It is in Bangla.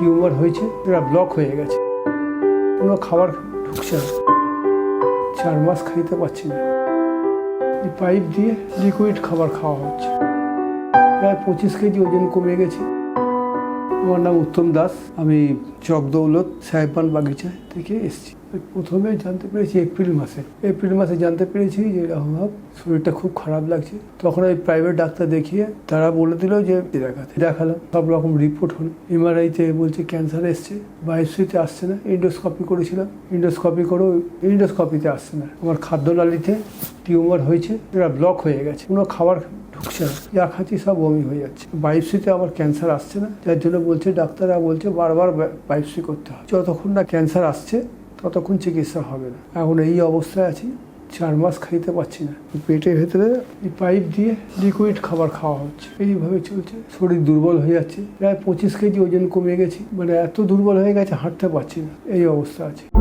টিউমার হয়েছে এটা ব্লক হয়ে গেছে। কোনো খাবার ঢুকছে না। চার মাস খাইতে পারছি না। পাইপ দিয়ে লিকুইড খাবার খাওয়া হচ্ছে। প্রায় পঁচিশ কেজি ওজন কমে গেছে। আমার নাম উত্তম দাস। আমি চকদৌলত সাহেবান বাগিচা থেকে এসেছি। প্রথমে জানতে পেরেছি এপ্রিল মাসে। এপ্রিল মাসে জানতে পেরেছি যে ভাব শরীরটা খুব খারাপ লাগছে। তখন ওই প্রাইভেট ডাক্তার দেখিয়ে তারা বলে দিল যে দেখাতে। দেখালাম, সব রকম রিপোর্ট হলো। এমআরআইতে বলছে ক্যান্সার এসছে। বায়োপসিতে আসছে না। ইন্ডোস্কপি করেছিলাম। ইন্ডোস্কপি করেও ইন্ডোস্কপিতে আসছে না। আমার খাদ্যনালীতে টিউমার হয়েছে এটা ব্লক হয়ে গেছে, কোনো খাবার ঢুকছে না। যা খাচ্ছি সব বমি হয়ে যাচ্ছে। বায়োপসিতে আমার ক্যান্সার আসছে না, যার জন্য বলছে, ডাক্তাররা বলছে, বারবার বায়োপসি করতে হবে। যতক্ষণ না ক্যান্সার আসছে, ততক্ষণ চিকিৎসা হবে না। এখন এই অবস্থায় আছি, চার মাস খাইতে পারছি না। পেটের ভেতরে এই পাইপ দিয়ে লিকুইড খাবার খাওয়া হচ্ছে। এইভাবে চলছে, শরীর দুর্বল হয়ে যাচ্ছে। প্রায় পঁচিশ কেজি ওজন কমে গেছি। মানে এত দুর্বল হয়ে গেছে, হাঁটতে পারছি না। এই অবস্থা আছে।